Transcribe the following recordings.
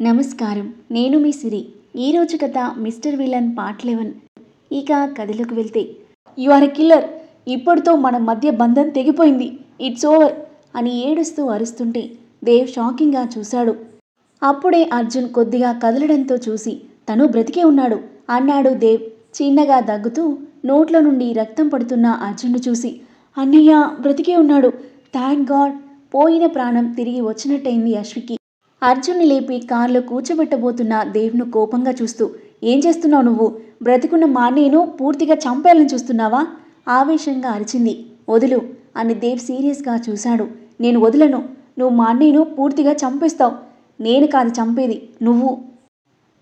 నమస్కారం. నేను మీ సిరి. ఈరోజు కథ మిస్టర్ విలన్ పార్ట్ లెవెన్. ఇక కథలోకి వెళ్తే యు ఆర్ ఎ కిల్లర్. ఇప్పటితో మన మధ్య బంధం తెగిపోయింది. ఇట్స్ ఓవర్ అని ఏడుస్తూ అరుస్తుంటే దేవ్ షాకింగ్గా చూశాడు. అప్పుడే అర్జున్ కొద్దిగా కదలడంతో చూసి తను బ్రతికే ఉన్నాడు అన్నాడు దేవ్ చిన్నగా దగ్గుతూ నోట్లో నుండి రక్తం పడుతున్న అర్జున్ను చూసి. అన్నయ్య బ్రతికే ఉన్నాడు. Thank God. పోయిన ప్రాణం తిరిగి వచ్చినట్టయింది అశ్వికి. అర్జున్ని లేపి కారులో కూర్చోబెట్టబోతున్న దేవ్ను కోపంగా చూస్తూ ఏం చేస్తున్నావు నువ్వు? బ్రతికున్న మాన్నేను పూర్తిగా చంపేయాలని చూస్తున్నావా? ఆవేశంగా అరిచింది. వదులు అని దేవ్ సీరియస్గా చూశాడు. నేను వదలను. నువ్వు మాన్నేను పూర్తిగా చంపేస్తావు. నేను కాదు చంపేది నువ్వు.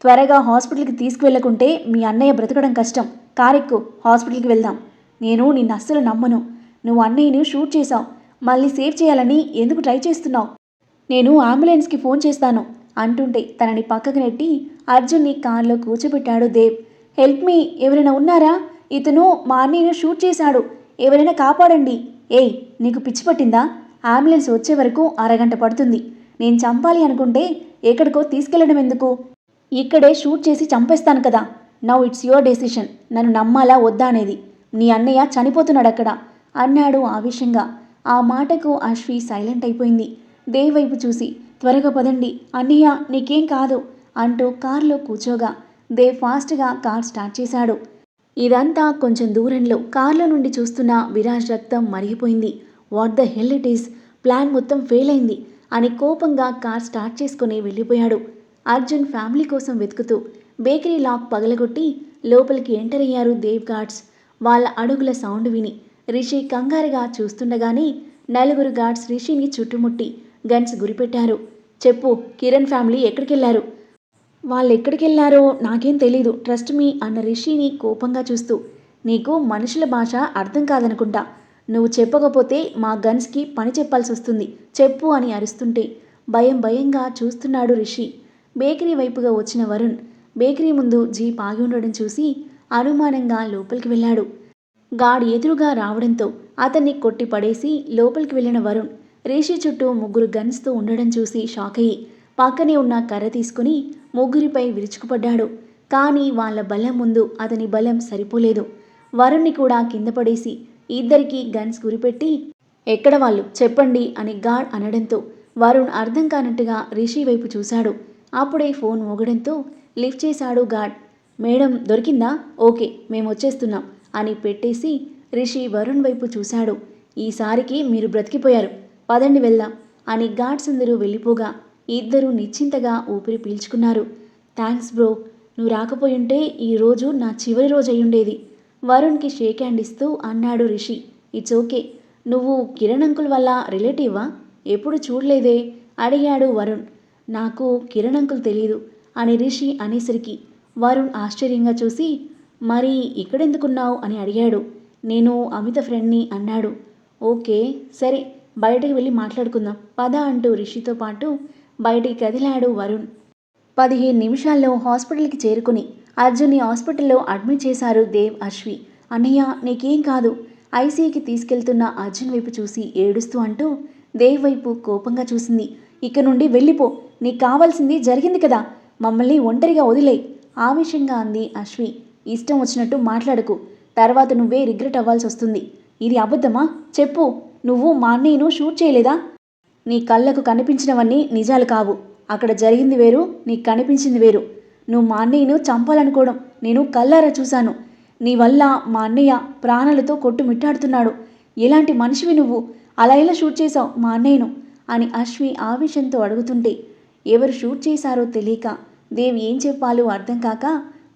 త్వరగా హాస్పిటల్కి తీసుకువెళ్ళకుంటే మీ అన్నయ్య బ్రతకడం కష్టం. కారెక్కు హాస్పిటల్కి వెళ్దాం. నేను నిన్ను అస్సలు నమ్మను. నువ్వు అన్నయ్యను షూట్ చేశావు. మళ్ళీ సేవ్ చేయాలని ఎందుకు ట్రై చేస్తున్నావు? నేను అంబులెన్స్కి ఫోన్ చేస్తాను అంటుంటే తనని పక్కకు నెట్టి అర్జున్ని కార్లో కూర్చోబెట్టాడు దేవ్. హెల్ప్ మీ ఎవరైనా ఉన్నారా? ఇతను మా అన్నయ్యను షూట్ చేశాడు ఎవరైనా కాపాడండి. ఏయ్ నీకు పిచ్చి పట్టిందా? అంబులెన్స్ వచ్చే వరకు అరగంట పడుతుంది. నేను చంపాలి అనుకుంటే ఎక్కడికో తీసుకెళ్ళడం ఎందుకు? ఇక్కడే షూట్ చేసి చంపేస్తాను కదా. నౌ ఇట్స్ యువర్ డెసిషన్ నన్ను నమ్మాలా వద్దా అనేది. నీ అన్నయ్య చనిపోతున్నాడు అక్కడ అన్నాడు ఆవేశంగా. ఆ మాటకు అశ్వి సైలెంట్ అయిపోయింది. దేవ్ వైపు చూసి? త్వరగా పదండి. అన్నయ్య నీకేం కాదు అంటూ కారులో కూర్చోగా. దేవ్ ఫాస్ట్గా కార్ స్టార్ట్ చేశాడు. ఇదంతా కొంచెం దూరంలో కార్లో నుండి చూస్తున్న విరాజ్ రక్తం మరిగిపోయింది. What the hell it is? Plan మొత్తం ఫెయిల్ అయింది అని కోపంగా కార్ స్టార్ట్ చేసుకుని వెళ్ళిపోయాడు. అర్జున్ ఫ్యామిలీ కోసం వెతుకుతూ బేకరీ లాక్ పగలగొట్టి లోపలికి ఎంటర్ అయ్యారు దేవ్ గార్డ్స్ వాళ్ళ అడుగుల సౌండ్ విని రిషి కంగారుగా చూస్తుండగానే నలుగురు గార్డ్స్ రిషిని చుట్టుముట్టి గన్స్ గురిపెట్టారు. చెప్పు కిరణ్ ఫ్యామిలీ ఎక్కడికెళ్ళారు? వాళ్ళు ఎక్కడికెళ్ళారో నాకేం తెలీదు. ట్రస్ట్ మీ అన్న రిషిని కోపంగా చూస్తూ నీకు మనుషుల భాష అర్థం కాదనుకుంటా. నువ్వు చెప్పకపోతే మా గన్స్కి పని చెప్పాల్సి వస్తుంది చెప్పు అని అరుస్తుంటే భయం భయంగా చూస్తున్నాడు రిషి. బేకరీ వైపుగా వచ్చిన వరుణ్ బేకరీ ముందు జీప్ ఆగి ఉండడం చూసి అనుమానంగా లోపలికి వెళ్ళాడు. గాడి ఎదురుగా రావడంతో అతన్ని కొట్టి పడేసి లోపలికి వెళ్ళిన వరుణ్ రిషి చుట్టూ ముగ్గురు గన్స్తో ఉండడం చూసి షాక్ అయ్యి పక్కనే ఉన్న కర్ర తీసుకుని ముగ్గురిపై విరుచుకుపడ్డాడు. కానీ వాళ్ళ బలం ముందు అతని బలం సరిపోలేదు. వరుణ్ణి కూడా కింద పడేసి ఇద్దరికీ గన్స్ గురిపెట్టి ఎక్కడ వాళ్ళు? చెప్పండి అని గాడ్ అనడంతో వరుణ్ అర్థం కానట్టుగా రిషి వైపు చూశాడు. అప్పుడే ఫోన్ మోగడంతో లిఫ్ట్ చేశాడు గాడ్. మేడం దొరికిందా? ఓకే మేము వచ్చేస్తున్నాం అని పెట్టేసి రిషి వరుణ్ వైపు చూశాడు. ఈసారికి మీరు బ్రతికిపోయారు. పదండి వెళ్దాం అని గాడ్స్ అందరూ వెళ్ళిపోగా ఇద్దరూ నిశ్చింతగా ఊపిరి పీల్చుకున్నారు. థ్యాంక్స్ బ్రో నువ్వు రాకపోయుంటే ఈరోజు నా చివరి రోజు అయ్యుండేది. వరుణ్కి షేక్ హ్యాండ్ ఇస్తూ అన్నాడు రిషి. It's okay. నువ్వు కిరణ్ అంకుల్ వల్ల రిలేటివా ఎప్పుడు చూడలేదే? అడిగాడు వరుణ్. నాకు కిరణ్ అంకుల్ తెలీదు అని రిషి అనేసరికి వరుణ్ ఆశ్చర్యంగా చూసి మరి ఇక్కడెందుకున్నావు అని అడిగాడు. నేను అమిత ఫ్రెండ్ని అన్నాడు. ఓకే సరే. బయటకు వెళ్ళి మాట్లాడుకుందాం. పద అంటూ రిషితో పాటు బయటికి కదిలాడు వరుణ్. పదిహేను నిమిషాల్లో హాస్పిటల్కి చేరుకుని అర్జున్ని హాస్పిటల్లో అడ్మిట్ చేశారు దేవ్ అశ్వి. అన్నయ్య నీకేం కాదు. ఐసీకి తీసుకెళ్తున్న అర్జున్ వైపు చూసి ఏడుస్తూ అంటూ దేవ్ వైపు కోపంగా చూసింది. ఇక నుండి వెళ్ళిపో. నీకు కావాల్సింది జరిగింది కదా. మమ్మల్ని ఒంటరిగా వదిలే ఆవేశంగా అంది అశ్వి. ఇష్టం వచ్చినట్టు మాట్లాడకు. తర్వాత నువ్వే రిగ్రెట్ అవ్వాల్సి వస్తుంది ఇది అబద్ధమా? చెప్పు. నువ్వు మా అన్నయ్యను షూట్ చేయలేదా? నీ కళ్ళకు కనిపించినవన్నీ నిజాలు కావు. అక్కడ జరిగింది వేరు నీకు కనిపించింది వేరు. నువ్వు మా అన్నయ్యను చంపాలనుకోవడం నేను కల్లారా చూశాను. నీ వల్ల మా అన్నయ్య ప్రాణాలతో కొట్టుమిట్టాడుతున్నాడు. ఎలాంటి మనిషివి నువ్వు? అలా ఇలా షూట్ చేశావు మా అన్నయ్యను? అని అశ్వి ఆవేశంతో అడుగుతుంటే ఎవరు షూట్ చేశారో తెలియక దేవి ఏం చెప్పాలో అర్థం కాక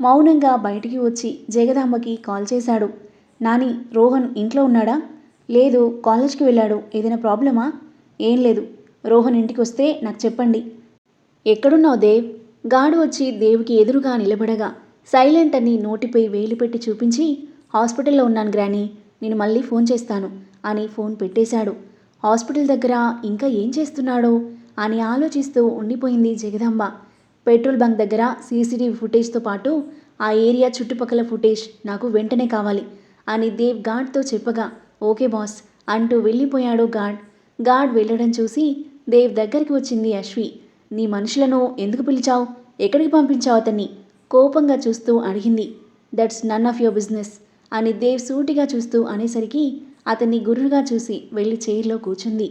మౌనంగా బయటికి వచ్చి జగదాంబకి కాల్ చేశాడు. నాని రోహన్ ఇంట్లో ఉన్నాడా? లేదు కాలేజ్కి వెళ్ళాడు. ఏదైనా ప్రాబ్లమా? ఏం లేదు. రోహన్ ఇంటికి వస్తే నాకు చెప్పండి. ఎక్కడున్నావు దేవ్? గాడు వచ్చి దేవుకి ఎదురుగా నిలబడగా సైలెంట్ అని నోటిపై వేలు పెట్టి చూపించి హాస్పిటల్లో ఉన్నాను గ్రాని నేను మళ్ళీ ఫోన్ చేస్తాను అని ఫోన్ పెట్టేశాడు. హాస్పిటల్ దగ్గర ఇంకా ఏం చేస్తున్నాడో అని ఆలోచిస్తూ ఉండిపోయింది జగదాంబ. పెట్రోల్ బంక్ దగ్గర సీసీటీవీ ఫుటేజ్తో పాటు ఆ ఏరియా చుట్టుపక్కల ఫుటేజ్ నాకు వెంటనే కావాలి అని దేవ్ గాడ్తో చెప్పగా ఓకే బాస్ అంటూ వెళ్ళిపోయాడు గాడ్. గాడ్ వెళ్ళడం చూసి దేవ్ దగ్గరికి వచ్చింది అశ్వి. నీ మనుషులను ఎందుకు పిలిచావు? ఎక్కడికి పంపించావు అతన్ని? కోపంగా చూస్తూ అడిగింది. That's none of your business అని దేవ్ సూటిగా చూస్తూ అనేసరికి అతన్ని గుర్రుగా చూసి వెళ్ళి చైర్లో కూర్చుంది.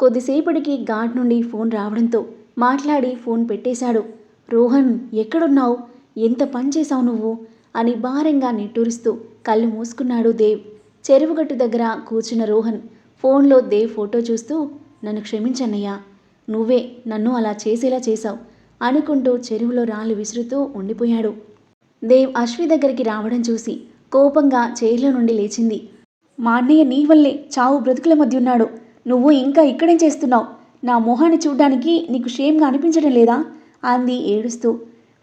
కొద్దిసేపటికి గాడ్ నుండి ఫోన్ రావడంతో మాట్లాడి ఫోన్ పెట్టేశాడు. రోహన్ ఎక్కడున్నావు? ఎంత పని చేశావు నువ్వు? అని భారంగా నిట్టూరిస్తూ కళ్ళు మూసుకున్నాడు దేవ్. చెరువుగట్టు దగ్గర కూర్చున్న రోహన్ ఫోన్లో దేవ్ ఫోటో చూస్తూ నన్ను క్షమించన్నయ్యా నువ్వే నన్ను అలా చేసేలా చేశావు అనుకుంటూ చెరువులో రాళ్ళు విసురుతూ ఉండిపోయాడు. దేవ్ అశ్వి దగ్గరికి రావడం చూసి కోపంగా చైర్లో నుండి లేచింది. మా అన్నయ్య నీ వల్లే చావు బ్రతుకుల మధ్య ఉన్నాడు. నువ్వు ఇంకా ఇక్కడేం చేస్తున్నావు? నా మొహాన్ని చూడ్డానికి నీకు షేమ్గా అనిపించడం లేదా? అంది ఏడుస్తూ.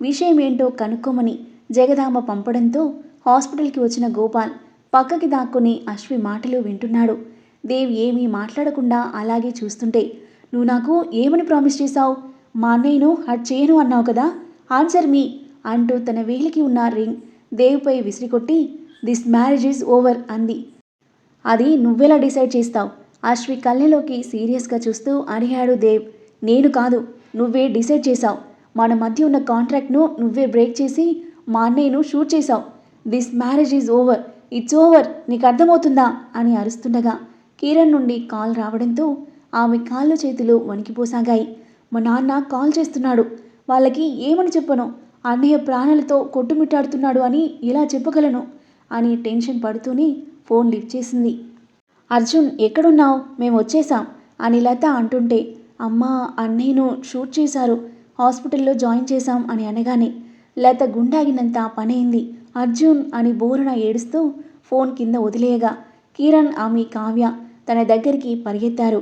విషయం ఏంటో కనుక్కోమని జగదాంబ పంపడంతో హాస్పిటల్కి వచ్చిన గోపాల్ పక్కకి దాక్కుని అశ్వి మాటలు వింటున్నాడు. దేవ్ ఏమీ మాట్లాడకుండా అలాగే చూస్తుంటే నువ్వు నాకు ఏమని ప్రామిస్ చేశావు? మా అన్నయ్యను హట్ చేయను అన్నావు కదా? ఆన్సర్ మీ అంటూ తన వేలికి ఉన్న రింగ్ దేవ్పై విసిరికొట్టి దిస్ మ్యారేజ్ ఈజ్ ఓవర్ అంది. అది నువ్వెలా డిసైడ్ చేస్తావు? అశ్వి కళ్ళలోకి సీరియస్గా చూస్తూ అడిగాడు దేవ్. నేను కాదు నువ్వే డిసైడ్ చేశావు. మన మధ్య ఉన్న కాంట్రాక్ట్ను నువ్వే బ్రేక్ చేసి మా అన్నయ్యను షూట్ చేశావు. This marriage is over it's over నీకు అర్థమవుతుందా? అని అరుస్తుండగా కిరణ్ నుండి కాల్ రావడంతో ఆమె కాళ్ళు చేతులు వణికిపోసాగాయి. మా నాన్న కాల్ చేస్తున్నాడు. వాళ్ళకి ఏమని చెప్పను? అన్నయ్య ప్రాణాలతో కొట్టుమిట్టాడుతున్నాడు అని ఎలా చెప్పగలను? అని టెన్షన్ పడుతూనే ఫోన్ లిఫ్ట్ చేసింది. అర్జున్ ఎక్కడున్నావు? మేము వచ్చేసాం అని లత అంటుంటే అమ్మా అన్నయ్యను షూట్ చేశారు. హాస్పిటల్లో జాయిన్ చేశాం అని అనగానే లత గుండాగినంత పనైంది. అర్జున్ అని బోరున ఏడుస్తూ ఫోన్ కింద వదిలేయగా కిరణ్ ఆమె కావ్య తన దగ్గరికి పరిగెత్తారు.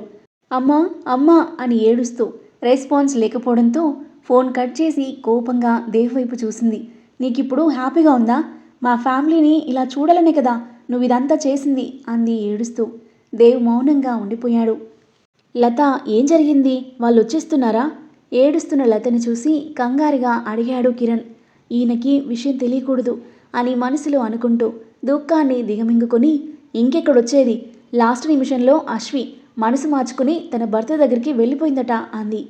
అమ్మా అమ్మా అని ఏడుస్తూ రెస్పాన్స్ లేకపోవడంతో ఫోన్ కట్ చేసి కోపంగా దేవ్ వైపు చూసింది. నీకిప్పుడు హ్యాపీగా ఉందా? మా ఫ్యామిలీని ఇలా చూడాలనే కదా నువ్వు ఇదంతా చేసింది అంది ఏడుస్తూ. దేవ్ మౌనంగా ఉండిపోయాడు. లత ఏం జరిగింది? వాళ్ళు వచ్చేస్తున్నారా ఏడుస్తున్న లతని చూసి కంగారుగా అడిగాడు కిరణ్. ఈయనకి విషయం తెలియకూడదు. అని మనసులో అనుకుంటూ దుఃఖాన్ని దిగమింగుకొని ఇంకెక్కడొచ్చేది? లాస్ట్ నిమిషంలో అశ్వి మనసు మార్చుకుని తన భర్త దగ్గరికి వెళ్ళిపోయిందట అంది.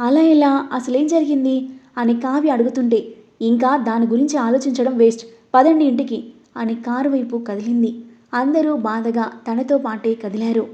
అలా ఎలా? అసలేం జరిగింది? అని కావ్య అడుగుతుంటే ఇంకా దాని గురించి ఆలోచించడం వేస్ట్. పదండి ఇంటికి అని కారు వైపు కదిలింది. అందరూ బాధగా తనతో పాటే కదిలారు.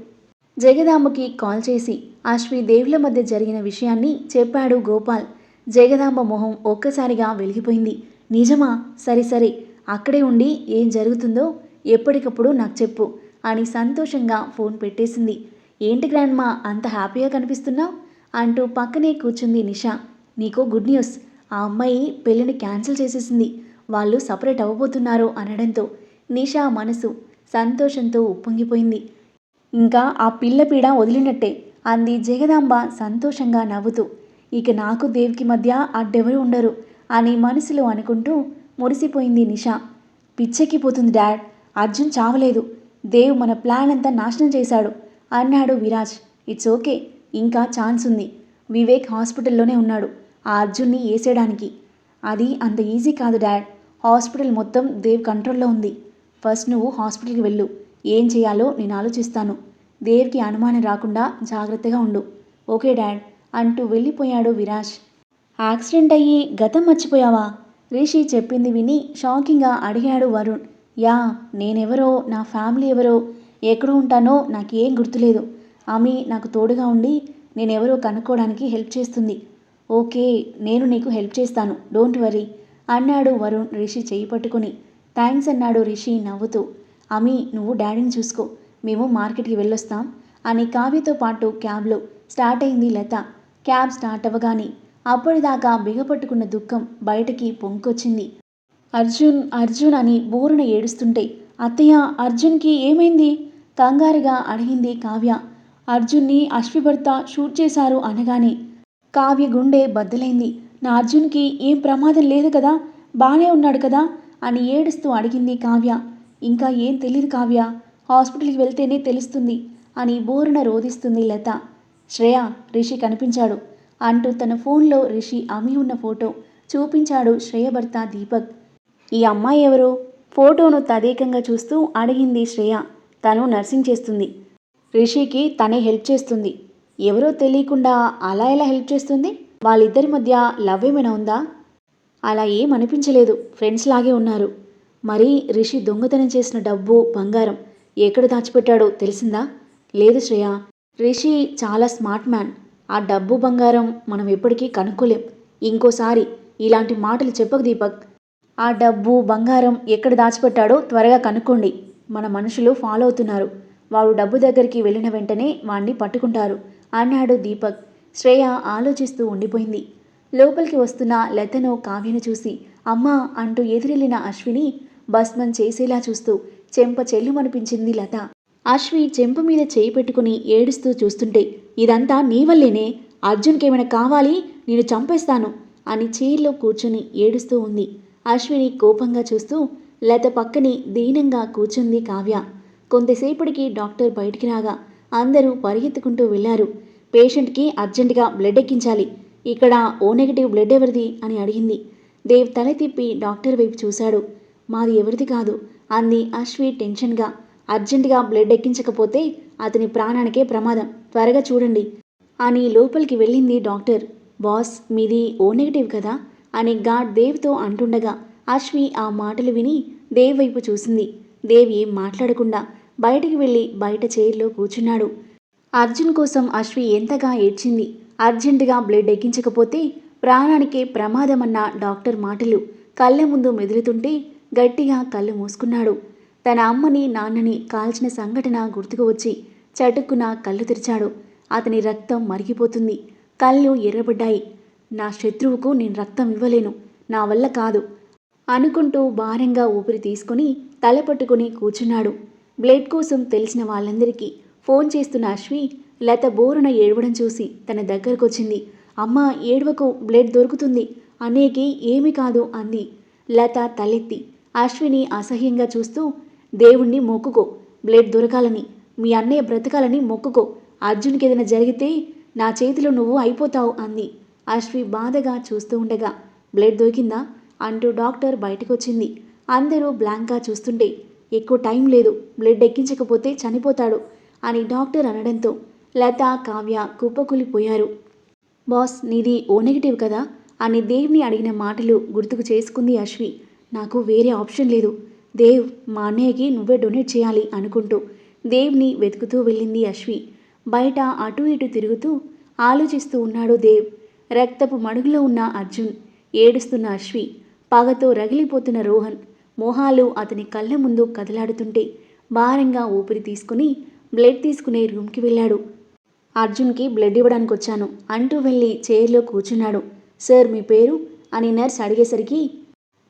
జగదాంబకి కాల్ చేసి అశ్వి దేవుల మధ్య జరిగిన విషయాన్ని చెప్పాడు గోపాల్. జగదాంబ మొహం ఒక్కసారిగా వెలిగిపోయింది. నిజమా? సరే సరే. అక్కడే ఉండి ఏం జరుగుతుందో ఎప్పటికప్పుడు నాకు చెప్పు అని సంతోషంగా ఫోన్ పెట్టేసింది. ఏంటి గ్రాండ్మా అంత హ్యాపీగా కనిపిస్తున్నావు? అంటూ పక్కనే కూర్చుంది నిషా. నీకో గుడ్ న్యూస్ ఆ అమ్మాయి పెళ్ళిని క్యాన్సిల్ చేసేసింది. వాళ్ళు సపరేట్ అవ్వబోతున్నారు అనడంతో నిషా మనసు సంతోషంతో ఉప్పొంగిపోయింది. ఇంకా ఆ పిల్ల పీడ వదిలినట్టే అంది జగదాంబ సంతోషంగా నవ్వుతూ. ఇక నాకు దేవ్కి మధ్య అడ్డెవరు ఉండరు అని మనసులో అనుకుంటూ మురిసిపోయింది నిషా. పిచ్చెక్కిపోతుంది డాడ్. అర్జున్ చావలేదు. దేవ్ మన ప్లాన్ అంతా నాశనం చేశాడు అన్నాడు విరాజ్. It's okay. ఇంకా ఛాన్స్ ఉంది. వివేక్ హాస్పిటల్లోనే ఉన్నాడు. ఆ అర్జున్ని వేసేయడానికి అది అంత ఈజీ కాదు డాడ్. హాస్పిటల్ మొత్తం దేవ్ కంట్రోల్లో ఉంది. ఫస్ట్ నువ్వు హాస్పిటల్కి వెళ్ళు. ఏం చేయాలో నేను ఆలోచిస్తాను. దేవ్కి అనుమానం రాకుండా జాగ్రత్తగా ఉండు. ఓకే డాడ్ అంటూ వెళ్ళిపోయాడు విరాజ్. యాక్సిడెంట్ అయ్యి గతం మర్చిపోయావా? రిషి చెప్పింది విని షాకింగ్గా అడిగాడు వరుణ్. యా నేనెవరో నా ఫ్యామిలీ ఎవరో ఎక్కడ ఉంటానో నాకేం గుర్తులేదు. ఆమె నాకు తోడుగా ఉండి నేనెవరో కనుక్కోవడానికి హెల్ప్ చేస్తుంది. ఓకే నేను నీకు హెల్ప్ చేస్తాను డోంట్ వరీ అన్నాడు వరుణ్ రిషి చేయి పట్టుకుని. థ్యాంక్స్ అన్నాడు రిషి నవ్వుతూ. అమి నువ్వు డాడీని చూసుకో మేము మార్కెట్కి వెళ్ళొస్తాం అని కావ్యతో పాటు క్యాబ్లో స్టార్ట్ అయింది లత. క్యాబ్ స్టార్ట్ అవ్వగానే అప్పటిదాకా బిగపట్టుకున్న దుఃఖం బయటకి పొంకొచ్చింది. అర్జున్ అర్జున్ అని బోరున ఏడుస్తుంటే అత్తయ్య అర్జున్కి ఏమైంది? కంగారుగా అడిగింది కావ్య. అర్జున్ని అశ్విభర్త షూట్ చేశారు అనగానే కావ్య గుండె బద్దలైంది. నా అర్జున్కి ఏం ప్రమాదం లేదు కదా బానే ఉన్నాడు కదా అని ఏడుస్తూ అడిగింది కావ్య. ఇంకా ఏం తెలియదు కావ్య హాస్పిటల్కి వెళ్తేనే తెలుస్తుంది అని బోరున రోధిస్తుంది లత. శ్రేయ రిషి కనిపించాడు. అంటూ తన ఫోన్లో రిషి అమి ఉన్న ఫోటో చూపించాడు శ్రేయ భర్త దీపక్. ఈ అమ్మాయి ఎవరు? ఫోటోను తదేకంగా చూస్తూ అడిగింది శ్రేయ. తను నర్సింగ్ చేస్తుంది. రిషికి తనే హెల్ప్ చేస్తుంది. ఎవరో తెలియకుండా అలా ఎలా హెల్ప్ చేస్తుంది? వాళ్ళిద్దరి మధ్య లవ్ ఏమైనా ఉందా? అలా ఏం అనిపించలేదు. ఫ్రెండ్స్ లాగే ఉన్నారు. మరి రిషి దొంగతనం చేసిన డబ్బు బంగారం ఎక్కడ దాచిపెట్టాడో తెలిసిందా? లేదు శ్రేయ. రిషి చాలా స్మార్ట్ మ్యాన్. ఆ డబ్బు బంగారం మనం ఎప్పటికీ కనుక్కోలేం. ఇంకోసారి ఇలాంటి మాటలు చెప్పకు దీపక్. ఆ డబ్బు బంగారం ఎక్కడ దాచిపెట్టాడో త్వరగా కనుక్కోండి. మన మనుషులు ఫాలో అవుతున్నారు. వాడు డబ్బు దగ్గరికి వెళ్ళిన వెంటనే వాణ్ణి పట్టుకుంటారు అన్నాడు దీపక్. శ్రేయ ఆలోచిస్తూ ఉండిపోయింది. లోపలికి వస్తున్న లతను కావ్యను చూసి అమ్మా అంటూ ఎదురెళ్ళిన అశ్విని భస్మం చేసేలా చూస్తూ చెంప చెల్లుమనిపించింది లత. అశ్వి చెంప మీద చేయి పెట్టుకుని ఏడుస్తూ చూస్తుంటే ఇదంతా నీ వల్లేనే. అర్జున్కి ఏమైనా కావాలి? నేను చంపేస్తాను. అని చైర్లో కూర్చొని ఏడుస్తూ ఉంది. అశ్విని కోపంగా చూస్తూ లత పక్కనే దీనంగా కూర్చుంది కావ్య. కొంతసేపటికి డాక్టర్ బయటికి రాగా అందరూ పరిగెత్తుకుంటూ వెళ్ళారు. పేషెంట్కి అర్జెంటుగా బ్లడ్ ఎక్కించాలి. ఇక్కడ ఓ నెగిటివ్ బ్లడ్ ఎవరిది? అని అడిగింది. దేవ్ తల తిప్పి డాక్టర్ వైపు చూశాడు. మాది ఎవరిది కాదు అంది అశ్వి టెన్షన్గా. అర్జెంటుగా బ్లడ్ ఎక్కించకపోతే అతని ప్రాణానికే ప్రమాదం. త్వరగా చూడండి. అని లోపలికి వెళ్ళింది డాక్టర్. బాస్ మీది ఓ నెగిటివ్ కదా? అని గాడ్ దేవ్తో అంటుండగా అశ్వి ఆ మాటలు విని దేవ్ వైపు చూసింది. దేవ్ ఏం మాట్లాడకుండా బయటికి వెళ్ళి బయట చైర్లో కూర్చున్నాడు. అర్జున్ కోసం అశ్వి ఎంతగా ఏడ్చింది. అర్జెంటుగా బ్లడ్ ఎక్కించకపోతే ప్రాణానికే ప్రమాదమన్న డాక్టర్ మాటలు కళ్ళ ముందు మెదులుతుంటే గట్టిగా కళ్ళు మూసుకున్నాడు. తన అమ్మని నాన్నని కాల్చిన సంఘటన గుర్తుకు వచ్చి చటుక్కున కళ్ళు తెరిచాడు. అతని రక్తం మరిగిపోతుంది. కళ్ళు ఎర్రబడ్డాయి. నా శత్రువుకు నేను రక్తం ఇవ్వలేను. నా వల్ల కాదు. అనుకుంటూ భారంగా ఊపిరి తీసుకుని తల పట్టుకుని కూర్చున్నాడు. బ్లడ్ కోసం తెలిసిన వాళ్ళందరికీ ఫోన్ చేస్తున్న అశ్వి లత బోరున ఏడవడం చూసి తన దగ్గరకొచ్చింది. అమ్మ ఏడవకు. బ్లడ్ దొరుకుతుంది. అనేకి ఏమి కాదు అంది. లత తలెత్తి అశ్విని అసహ్యంగా చూస్తూ దేవుణ్ణి మొక్కుకో. బ్లడ్ దొరకాలని. మీ అన్నయ్య బ్రతకాలని మొక్కుకో. అర్జున్కి ఏదైనా జరిగితే నా చేతిలో నువ్వు అయిపోతావు అంది. అశ్వి బాధగా చూస్తూ ఉండగా బ్లడ్ దొరికిందా? అంటూ డాక్టర్ బయటకు వచ్చింది అందరూ బ్లాంక్గా చూస్తుంటే ఎక్కువ టైం లేదు బ్లడ్ ఎక్కించకపోతే చనిపోతాడు అని డాక్టర్ అనడంతో లత కావ్య కుప్పకూలిపోయారు. బాస్ నీది ఓ నెగిటివ్ కదా? అని దేవ్ని అడిగిన మాటలు గుర్తుకు చేసుకుంది అశ్వి. నాకు వేరే ఆప్షన్ లేదు. దేవ్ మా అన్నయ్యకి నువ్వే డొనేట్ చేయాలి అనుకుంటూ దేవ్ని వెతుకుతూ వెళ్ళింది అశ్వి. బయట అటు ఇటు తిరుగుతూ ఆలోచిస్తూ ఉన్నాడు దేవ్. రక్తపు మడుగులో ఉన్న అర్జున్ ఏడుస్తున్న అశ్వి. పగతో రగిలిపోతున్న రోహన్ మోహాలు అతని కళ్ళ ముందు కదలాడుతుంటే భారంగా ఊపిరి తీసుకుని బ్లడ్ తీసుకునే రూమ్కి వెళ్ళాడు. అర్జున్కి బ్లడ్ ఇవ్వడానికి వచ్చాను అంటూ వెళ్ళి చైర్లో కూర్చున్నాడు. సార్ మీ పేరు? అని నర్స్ అడిగేసరికి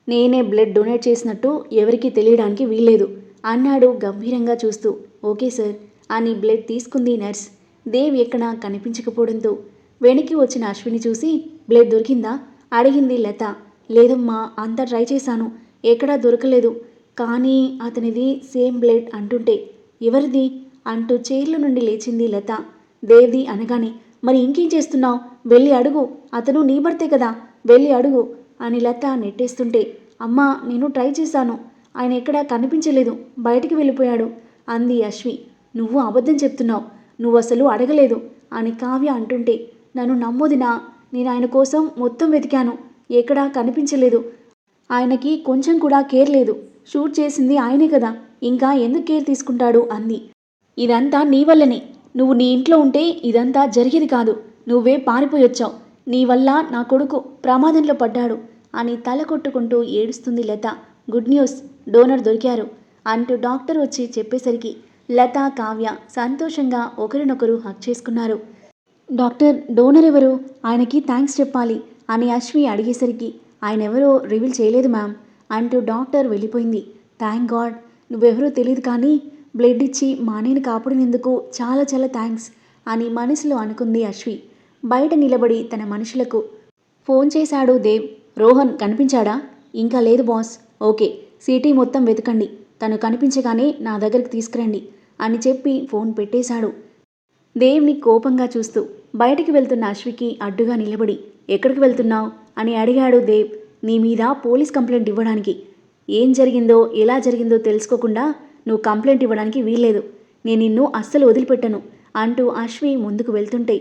నేనే బ్లడ్ డొనేట్ చేసినట్టు ఎవరికీ తెలియడానికి వీల్లేదు అన్నాడు గంభీరంగా చూస్తూ. Okay sir. అని బ్లడ్ తీసుకుంది నర్స్. దేవ్ ఎక్కడ కనిపించకపోవడంతో వెనక్కి వచ్చిన అశ్విని చూసి బ్లడ్ దొరికిందా? అడిగింది లత. లేదమ్మా అంతా ట్రై చేశాను. ఎక్కడా దొరకలేదు. కానీ అతనిది సేమ్ బ్లడ్ అంటుంటే ఎవరిది? అంటూ చైర్ల నుండి లేచింది లత. దేవ్ది అనగానే మరి ఇంకేం చేస్తున్నావు? వెళ్ళి అడుగు. అతను నీ భర్తే కదా. వెళ్ళి అడుగు. అని లత నెట్టేస్తుంటే అమ్మా నేను ట్రై చేశాను. ఆయన ఎక్కడా కనిపించలేదు. బయటికి వెళ్ళిపోయాడు. అంది అశ్వి. నువ్వు అబద్ధం చెప్తున్నావు. నువ్వు అసలు అడగలేదు. అని కావ్య అంటుంటే నన్ను నమ్మోదినా. నేను ఆయన కోసం మొత్తం వెతికాను. ఎక్కడా కనిపించలేదు. ఆయనకి కొంచెం కూడా కేర్ లేదు. షూట్ చేసింది ఆయనే కదా. ఇంకా ఎందుకు కేర్ తీసుకుంటాడు? అంది. ఇదంతా నీ వల్లనే. నువ్వు నీ ఇంట్లో ఉంటే ఇదంతా జరిగేది కాదు. నువ్వే పారిపోయొచ్చావు నీ వల్ల నా కొడుకు ప్రమాదంలో పడ్డాడు. అని తల కొట్టుకుంటూ ఏడుస్తుంది లత. Good news. డోనర్ దొరికారు. అంటూ డాక్టర్ వచ్చి చెప్పేసరికి లత కావ్య సంతోషంగా ఒకరినొకరు హక్ చేసుకున్నారు. డాక్టర్ డోనర్ ఎవరు? ఆయనకి థ్యాంక్స్ చెప్పాలి అని అశ్వి అడిగేసరికి ఆయన ఎవరో రివీల్ చేయలేదు మ్యామ్ అంటూ డాక్టర్ వెళ్ళిపోయింది. థ్యాంక్ గాడ్ నువ్వెవరో తెలియదు కానీ బ్లడ్ ఇచ్చి మా నేను కాపాడినందుకు చాలా చాలా థ్యాంక్స్ అని మనసులో అనుకుంది అశ్వి. బయట నిలబడి తన మనుషులకు ఫోన్ చేశాడు దేవ్ రోహన్ కనిపించాడా? ఇంకా లేదు బాస్. ఓకే సిటీ మొత్తం వెతకండి. తను కనిపించగానే నా దగ్గరికి తీసుకురండి అని చెప్పి ఫోన్ పెట్టేశాడు. దేవ్ని కోపంగా చూస్తూ బయటికి వెళ్తున్న అశ్వికి అడ్డుగా నిలబడి ఎక్కడికి వెళ్తున్నావు? అని అడిగాడు దేవ్. నీ మీద పోలీస్ కంప్లైంట్ ఇవ్వడానికి. ఏం జరిగిందో ఎలా జరిగిందో తెలుసుకోకుండా నువ్వు కంప్లైంట్ ఇవ్వడానికి వీల్లేదు. నేను నిన్ను అస్సలు వదిలిపెట్టను అంటూ అశ్వి ముందుకు వెళ్తుంటే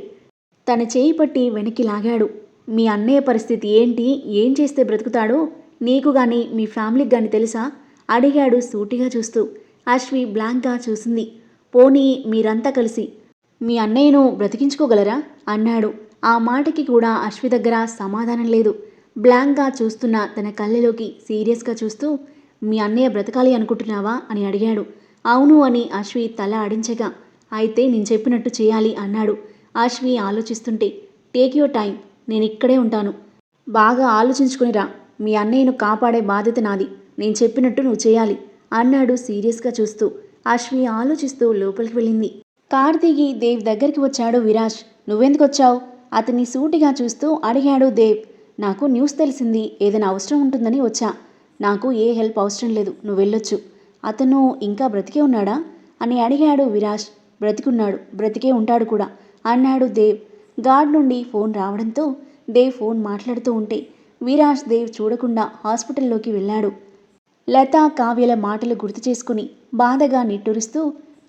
తన చేయి పట్టి వెనక్కి లాగాడు. మీ అన్నయ్య పరిస్థితి ఏంటి? ఏం చేస్తే బ్రతుకుతాడో? నీకు కానీ మీ ఫ్యామిలీకి కానీ తెలుసా? అడిగాడు సూటిగా చూస్తూ. అశ్వి బ్లాంక్గా చూసింది. పోనీ మీరంతా కలిసి మీ అన్నయ్యను బ్రతికించుకోగలరా? అన్నాడు. ఆ మాటకి కూడా అశ్వి దగ్గర సమాధానం లేదు. బ్లాంక్గా చూస్తున్న తన కళ్ళలోకి సీరియస్గా చూస్తూ మీ అన్నయ్య బ్రతకాలి అనుకుంటున్నావా? అని అడిగాడు. అవును అని అశ్వి తల ఆడించగా అయితే నేను చెప్పినట్టు చేయాలి అన్నాడు. అశ్వి ఆలోచిస్తుంటే టేక్ యువర్ టైం నేను ఇక్కడే ఉంటాను. బాగా ఆలోచించుకునిరా మీ అన్నయ్యను కాపాడే బాధ్యత నాది. నేను చెప్పినట్టు నువ్వు చేయాలి అన్నాడు సీరియస్గా చూస్తూ. అశ్వి ఆలోచిస్తూ లోపలికి వెళ్ళింది. కార్ దిగి దేవ్ దగ్గరికి వచ్చాడు విరాజ్. నువ్వెందుకు వచ్చావు? అతన్ని సూటిగా చూస్తూ అడిగాడు దేవ్. నాకు న్యూస్ తెలిసింది. ఏదైనా అవసరం ఉంటుందని వచ్చా. నాకు ఏ హెల్ప్ అవసరం లేదు. నువ్వు వెళ్ళొచ్చు. అతను ఇంకా బ్రతికే ఉన్నాడా? అని అడిగాడు విరాజ్. బ్రతికున్నాడు. బ్రతికే ఉంటాడు కూడా అన్నాడు దేవ్. గార్డ్ నుండి ఫోన్ రావడంతో దేవ్ ఫోన్ మాట్లాడుతూ ఉంటే విరాజ్ దేవ్ చూడకుండా హాస్పిటల్లోకి వెళ్ళాడు. లత కావ్యల మాటలు గుర్తు చేసుకుని బాధగా నిట్టూరుస్తూ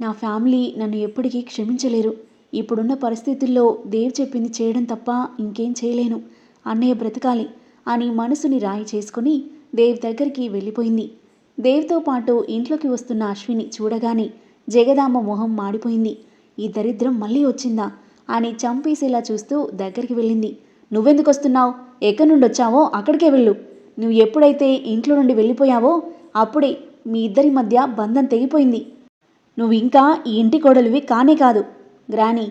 నా ఫ్యామిలీ నన్ను ఎప్పటికీ క్షమించలేరు. ఇప్పుడున్న పరిస్థితుల్లో దేవ్ చెప్పింది చేయడం తప్ప ఇంకేం చేయలేను. అన్నయ్య బ్రతకాలి అని మనసుని రాయి చేసుకుని దేవ్ దగ్గరికి వెళ్ళిపోయింది. దేవ్తో పాటు ఇంట్లోకి వస్తున్న అశ్విని చూడగానే జగదాంబ మొహం మాడిపోయింది. ఈ దరిద్రం మళ్ళీ వచ్చిందా? అని చంపేసేలా చూస్తూ దగ్గరికి వెళ్ళింది. నువ్వెందుకు వస్తున్నావు? ఎక్కడి నుండి వచ్చావో అక్కడికే వెళ్ళు. నువ్వు ఎప్పుడైతే ఇంట్లో నుండి వెళ్ళిపోయావో అప్పుడే మీ ఇద్దరి మధ్య బంధం తెగిపోయింది. నువ్వు ఇంకా ఈ ఇంటి కోడలివి కానే కాదు. గ్రాని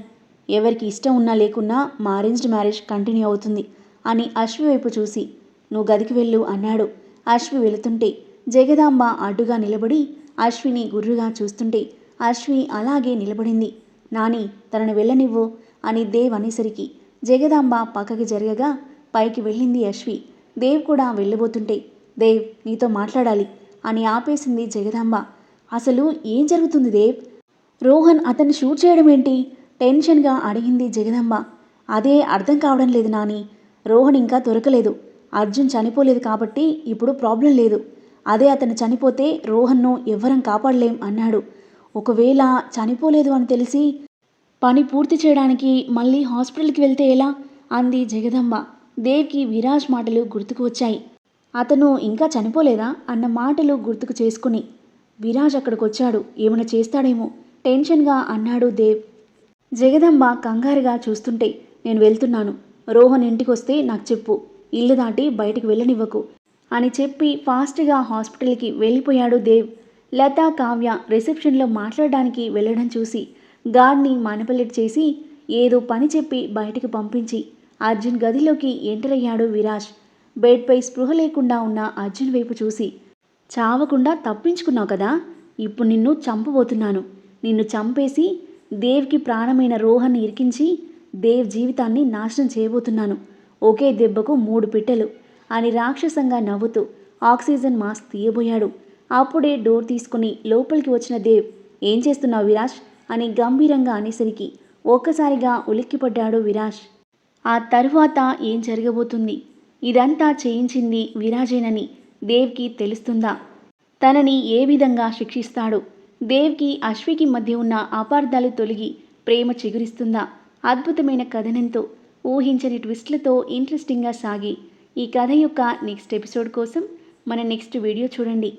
ఎవరికి ఇష్టం ఉన్నా లేకున్నా మా అరేంజ్డ్ మ్యారేజ్ కంటిన్యూ అవుతుంది అని అశ్వి వైపు చూసి నువ్వు గదికి వెళ్ళు అన్నాడు. అశ్వి వెళుతుంటే జగదాంబ అడ్డుగా నిలబడి అశ్విని గుర్రుగా చూస్తుంటే అశ్వి అలాగే నిలబడింది. నాని తనను వెళ్ళనివ్వు అని దేవ్ అనేసరికి జగదాంబ పక్కకి జరగగా పైకి వెళ్ళింది అశ్వి. దేవ్ కూడా వెళ్ళబోతుంటే దేవ్ నీతో మాట్లాడాలి అని ఆపేసింది జగదాంబ. అసలు ఏం జరుగుతుంది దేవ్? రోహన్ అతన్ని షూట్ చేయడం ఏంటి? టెన్షన్గా అడిగింది జగదంబ. అదే అర్థం కావడం లేదు నాని. రోహన్ ఇంకా దొరకలేదు. అర్జున్ చనిపోలేదు కాబట్టి ఇప్పుడు ప్రాబ్లం లేదు. అదే అతను చనిపోతే రోహన్ను ఎవ్వరం కాపాడలేం అన్నాడు. ఒకవేళ చనిపోలేదు అని తెలిసి పని పూర్తి చేయడానికి మళ్ళీ హాస్పిటల్కి వెళ్తే ఎలా? అంది జగదంబ. దేవ్కి విరాజ్ మాటలు గుర్తుకు వచ్చాయి. అతను ఇంకా చనిపోలేదా అన్న మాటలు గుర్తుకు చేసుకుని విరాజ్ అక్కడికి వచ్చాడు. ఏమైనా చేస్తాడేమో? టెన్షన్గా అన్నాడు దేవ్. జగదంబ కంగారుగా చూస్తుంటే నేను వెళ్తున్నాను. రోహన్ ఇంటికి వస్తే నాకు చెప్పు. ఇల్లు దాటి బయటికి వెళ్ళనివ్వకు అని చెప్పి ఫాస్ట్గా హాస్పిటల్కి వెళ్ళిపోయాడు దేవ్. లతా కావ్య రిసెప్షన్లో మాట్లాడడానికి వెళ్ళడం చూసి గార్డ్ని మానిపులేట్ చేసి ఏదో పని చెప్పి బయటకు పంపించి అర్జున్ గదిలోకి ఎంటర్ అయ్యాడు విరాజ్. బెడ్పై స్పృహ లేకుండా ఉన్న అర్జున్ వైపు చూసి చావకుండా తప్పించుకున్నావు కదా? ఇప్పుడు నిన్ను చంపబోతున్నాను. నిన్ను చంపేసి దేవ్కి ప్రాణమైన రోహన్ని ఇరికించి దేవ్ జీవితాన్ని నాశనం చేయబోతున్నాను. ఒకే దెబ్బకు మూడు పిట్టలు అని రాక్షసంగా నవ్వుతూ ఆక్సిజన్ మాస్క్ తీయబోయాడు. అప్పుడే డోర్ తీసుకుని లోపలికి వచ్చిన దేవ్ ఏం చేస్తున్నావు విరాజ్? అని గంభీరంగా అనేసరికి ఒక్కసారిగా ఉలిక్కిపడ్డాడు విరాజ్. ఆ తరువాత ఏం జరగబోతుంది? ఇదంతా చేయించింది విరాజేనని దేవ్కి తెలుస్తుందా? తనని ఏ విధంగా శిక్షిస్తాడు? దేవ్కి అశ్వికి మధ్య ఉన్న అపార్థాలు తొలగి ప్రేమ చిగురిస్తుందా? అద్భుతమైన కథనంతో ఊహించని ట్విస్ట్లతో ఇంట్రెస్టింగ్గా సాగి ఈ కథ యొక్క నెక్స్ట్ ఎపిసోడ్ కోసం మన నెక్స్ట్ వీడియో చూడండి.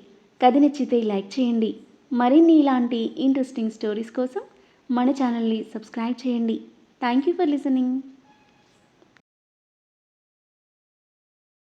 కథ నచ్చితే లైక్ చేయండి. మరిన్ని ఇలాంటి ఇంట్రెస్టింగ్ స్టోరీస్ కోసం మన ఛానల్ని సబ్స్క్రైబ్ చేయండి. Thank you for listening.